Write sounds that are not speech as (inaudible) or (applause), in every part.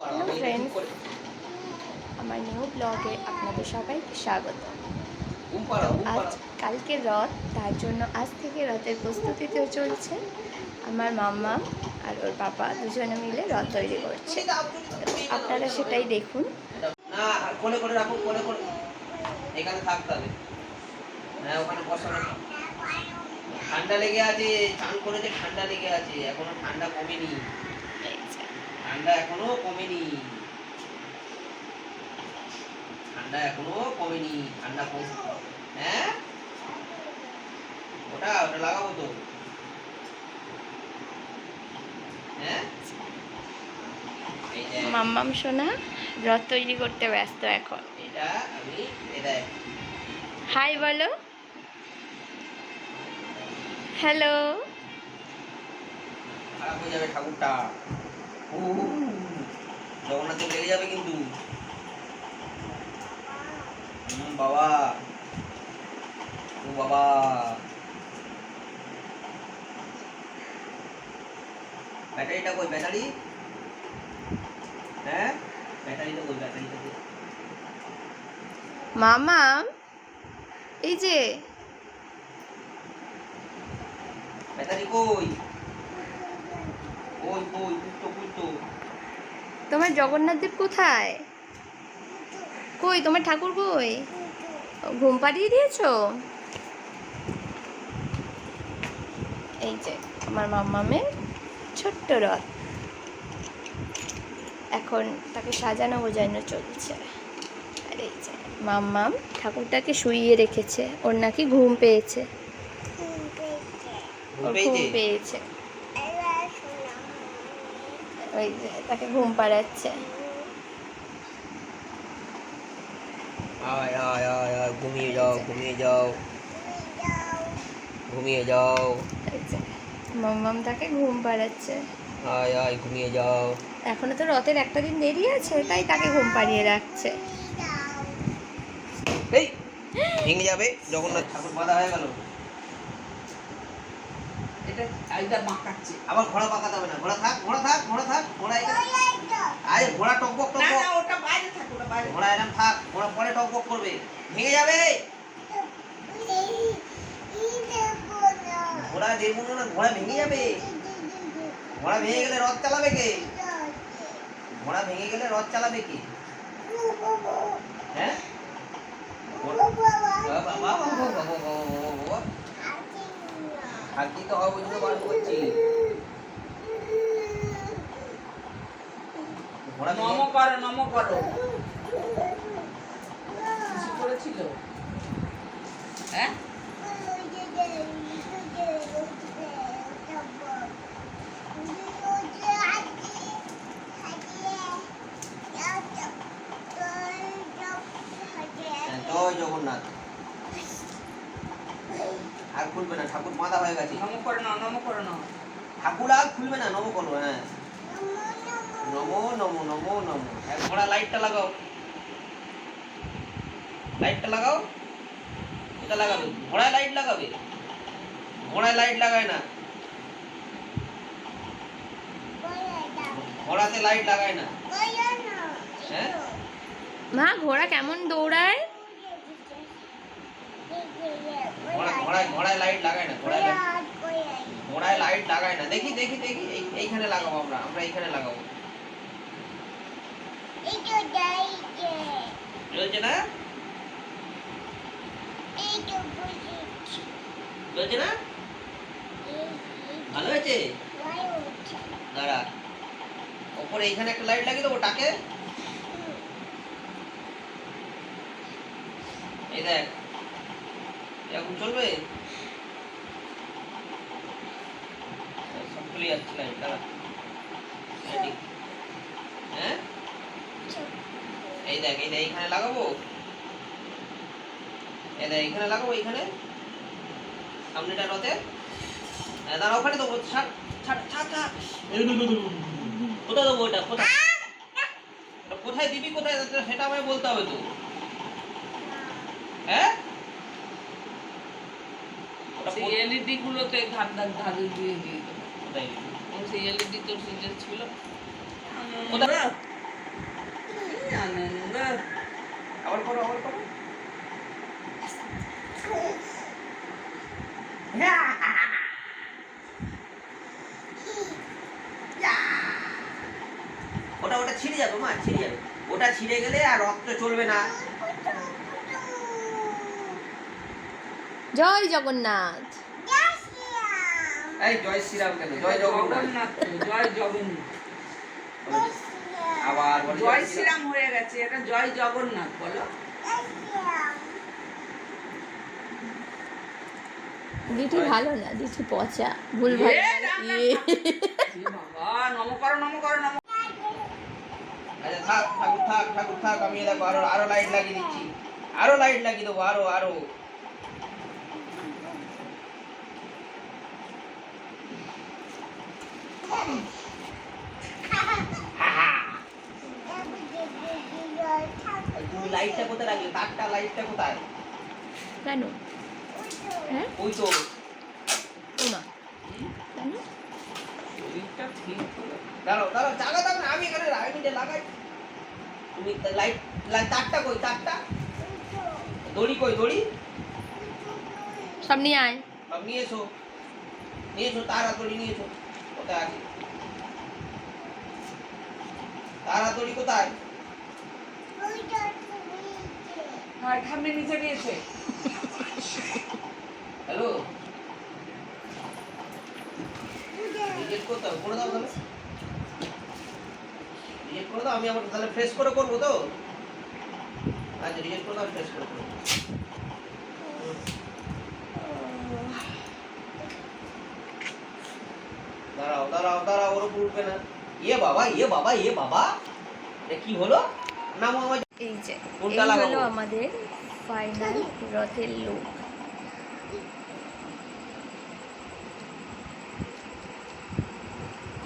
Hello friends আমার new ব্লগে আপনাদের সবাইকে স্বাগত। আজ কালকে রথ তার জন্য আজ থেকে রথের প্রস্তুতিতেও চলছে। আমার মাম্মা আর ওর পাপা দুজনে মিলে রথ তৈরি করছে। আপনারা সেটাই দেখুন। হ্যাঁ ঠান্ডা লেগে আছে চান করেছে ঠান্ডা লেগে আছে। এখনও ঠান্ডা কমেনি। ঠান্ডা এখনও কমেনি। ঠান্ডা এখনও কমেনি ঠান্ডা কম। হ্যাঁ? ওটা ওটা লাগাবো তো। হ্যাঁ? মাম্মাম সোনা রথ তৈরি করতে ব্যস্ত এখন। এটা হাই বলো। হ্যালো। ঠাকুরটা। ও জগন্নাথ লেগে যাবে কিন্তু। হুম, বাবা। ও বাবা। ব্যাটারিটা কই? ব্যাটারি? হ্যাঁ? ব্যাটারিটা কই? ব্যাটারিটা কই? মামাম এই যে। ব্যাটারি কই? কুত্তো কুত্তো তোমার জগন্নাথ দেব কোথায়? কই তোমার ঠাকুর কই? ঘুম পাড়িয়ে দিয়েছ? এই যে আমার মাম্মামের ছোট্ট রথ। এখন তাকে সাজানো বোঝানো চলছে। আর এই যে মাম্মাম ঠাকুরটাকে শুইয়ে রেখেছে। ওর নাকি ঘুম পেয়েছে? ঘুম পেয়েছে? ওই যে তাকে ঘুম পাড়াচ্ছে। আয় আয় আয় আয় ঘুমিয়ে যাও ঘুমিয়ে যাও। ঘুমিয়ে যাও। মাম্মাম তাকে ঘুম পাড়াচ্ছে। আয় আয় ঘুমিয়ে যাও। এখনও তো রথের একটা দিন দেরি আছে তাই তাকে ঘুম পাড়িয়ে রাখছে। এই ভেঙে যাবে জগন্নাথ ঠাকুর বাঁধা হয়ে গেল। এটা আইদা বাঁকাচ্ছে আবার ঘোড়া পাকাতে হবে না ঘোড়া থাক ঘোড়া থাক ঘোড়া থাক ঘোড়া এখানে আরে ঘোড়া টকবক টকবক না ওটা বাইরে থাকে ওটা বাইরে ঘোড়া এরকম থাক ঘোড়া পরে টকবক করবে ভেঙে যাবে ঘোড়া দেবো না ঘোড়া ভেঙে যাবে ঘোড়া ভেঙে গেলে রথ চালাবে কে ঘোড়া ভেঙে গেলে রথ চালাবে কে হ্যাঁ বাবা, বাবা, বাবা, বাবা, থাকতেই তো হবে জন্য বার করছি। নম করো নম করো। কিছু করেছিল? হ্যাঁ? হ্যাঁ, জগন্নাথ। আর খুলবে না ঠাকুর মাথা হয়ে গেছে। নম করে নাও নম করে নাও। ঠাকুর আর খুলবে না নম করো হ্যাঁ। নমো নমো নমো নমো। ঘোড়া লাইটটা লাগাও। লাইটটা লাগাও। এটা লাগাবে। ঘোড়ায় লাইট লাগাবে। ঘোড়ায় লাইট লাগায় না। ঘোড়াতে লাইট লাগায় না। হ্যাঁ? মা ঘোড়া কেমন দৌড়ায় ঘোড়া ঘোড়ায় ঘোড়ায় লাইট লাগায় না ঘোড়ায় ঘোড়ায় লাইট লাগায় না। দেখি দেখি দেখি এইখানে লাগাবো আমরা আমরা এইখানে লাগাবো। চলছে না? চলছে না? ভালো হয়েছে? দাঁড়া। ওপরে এইখানে একটা লাইট লাগিয়ে দেবো টাকে এই দেখ। এরকম চলবে সব খুলে যাচ্ছে লাইট দাঁড়া হ্যাঁ এই দেখ এই দেখ এইখানে লাগাবো এই দেখ এইখানে লাগাবো এইখানে সামনেটা রথে হ্যাঁ, দাঁড়া ওখানে দেবো ছাড় ছাড় ছাড় ছাড় কোথায় দেবো ওটা কোথায় কোথায় দিবি কোথায় সেটা আমায় বলতে হবে তো হ্যাঁ সেই এলইডি গুলোতে ধার ধার ধারে দিয়ে দিয়ে দেবো সেই এলইডি তোর ছিল। কোথায়? আবার করো আবার করো। ওটা ওটা ছিঁড়ে যাবে মা ছিঁড়ে যাবে। ওটা ছিঁড়ে গেলে আর রক্ত চলবে না। জয় জগন্নাথ। এই জয় শ্রীরাম কেন? জয় জগন্নাথ। জগন্নাথ জয় জগন্নাথ। আবার জয় শ্রীরাম। হয়ে গেছে এটা জয় জগন্নাথ বলো। দিঠি ভালো না? দিঠি পচা ভুল নম করো নম করো নম। আচ্ছা থাক ঠাকুর থাক ঠাকুর থাক আমি দেখো আরও আরও লাইট লাগিয়ে দিচ্ছি। আরও লাইট লাগিয়ে দেবো আরও আরও তুমি লাইটটা কোথায় রাখলে তারটা লাইটটা কোথায় কেন হ্যাঁ ওই তো ওমা কেন শরীরটা ঠিক দাঁড়াও দাঁড়াও জায়গা দাও আমি এখানে লাইটটা লাগাই তুমি লাইট লাইট তারটা কই তারটা দড়ি কই দড়ি সব নিয়ে আয় সব নিয়ে এসো নিয়ে এসো নিয়ে কোথায় আছে তাড়াতাড়ি কোথায় হ্যাঁ ঠাম্মি নিচে হ্যালো? আমি তাহলে ফ্রেশ করে করব তো? আচ্ছা রিজেক্ট করে দাও ফ্রেশ করে করব। দাঁড়াও দাঁড়াও দাঁড়াও উঠবে না। ইয়ে বাবা ইয়ে বাবা ইয়ে বাবা। এ কি হলো? নাম আমার এই যে এই হলো আমাদের ফাইনাল রথের লুক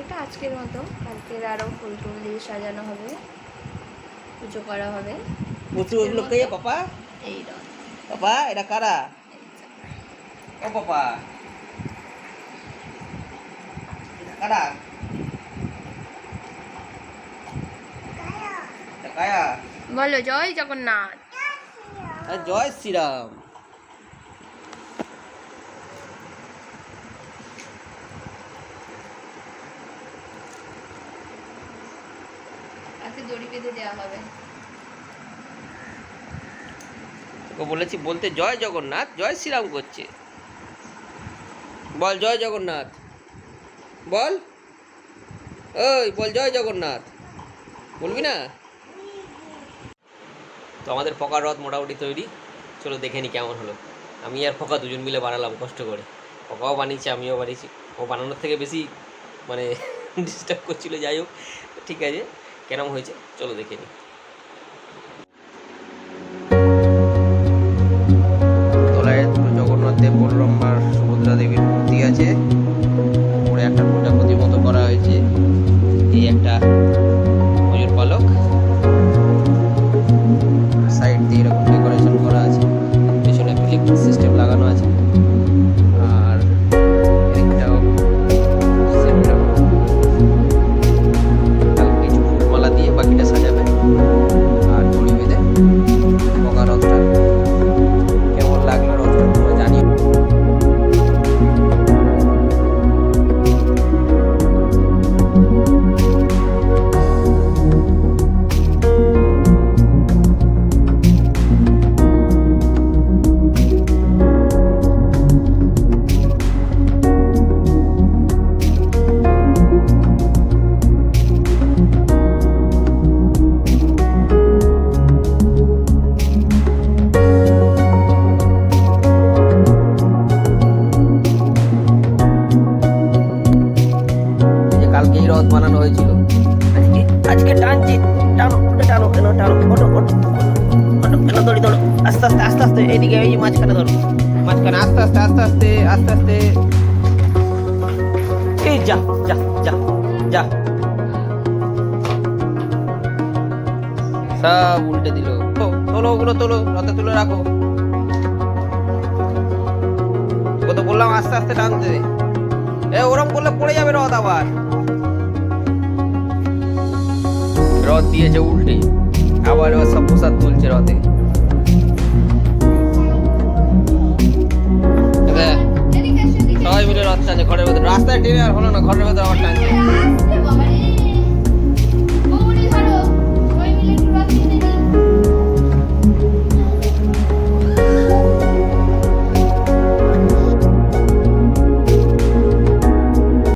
এটা আজকের মতো। কালকের আরও ফুল টুল দিয়ে সাজানো হবে। পুজো করা হবে। কে পাপা। এই রথ। পাপা এটা কারা? ও পাপা। কারা? কায়া। বলো জয় জগন্নাথ। জয় শ্রীরাম। আজকে দড়ি বেঁধে দেওয়া হবে। তোকে বলেছি বলতে জয় জগন্নাথ জয় শ্রীরাম করছে। বল জয় জগন্নাথ। বল। ওই বল জয় জগন্নাথ। বলবি না? তো আমাদের ফকার রথ মোটামুটি তৈরি। চলো দেখে নি কেমন হলো। আমি আর ফকা দুজন মিলে বানালাম, কষ্ট করে। ফকাও বানিয়েছে, আমিও বানিয়েছি। ও বানানোর থেকে বেশি মানে (laughs) ডিস্টার্ব করছিল, যাই হোক। ঠিক আছে, কেরম হয়েছে? চলো দেখে নিই তলায় জগন্নাথ দেব বলরম্বার সুভদ্রা দেবীর মূর্তি আছে। উপরে একটা প্রজাপতির মতো করা হয়েছে। এই একটা যে কালকে এই রথ বানানো হয়েছিল। আজকে টানছি। টানো, ওটা টানো কেন টানো, ওটো ওটো কেন আস্তে আস্তে আস্তে আস্তে, এইদিকে এই মাঝখানে ধরো। মাঝখানে আস্তে আস্তে আস্তে আস্তে আস্তে আস্তে। এই যা যা যা যা। সব উল্টে দিল। তোলো ওগুলো, তোলো, রথে তুলে রাখো। তোকে তো বললাম আস্তে আস্তে টানতে। এ, ওরম করলে পড়ে যাবে রথ আবার। রথ দিয়েছে উল্টে। আবার আবার সব প্রসাদ তুলছে রথে। সবাই মিলে রথ টানছে ঘরের ভেতর। রাস্তায় টেনে আর হলো না ঘরের ভেতর আবার টানছে।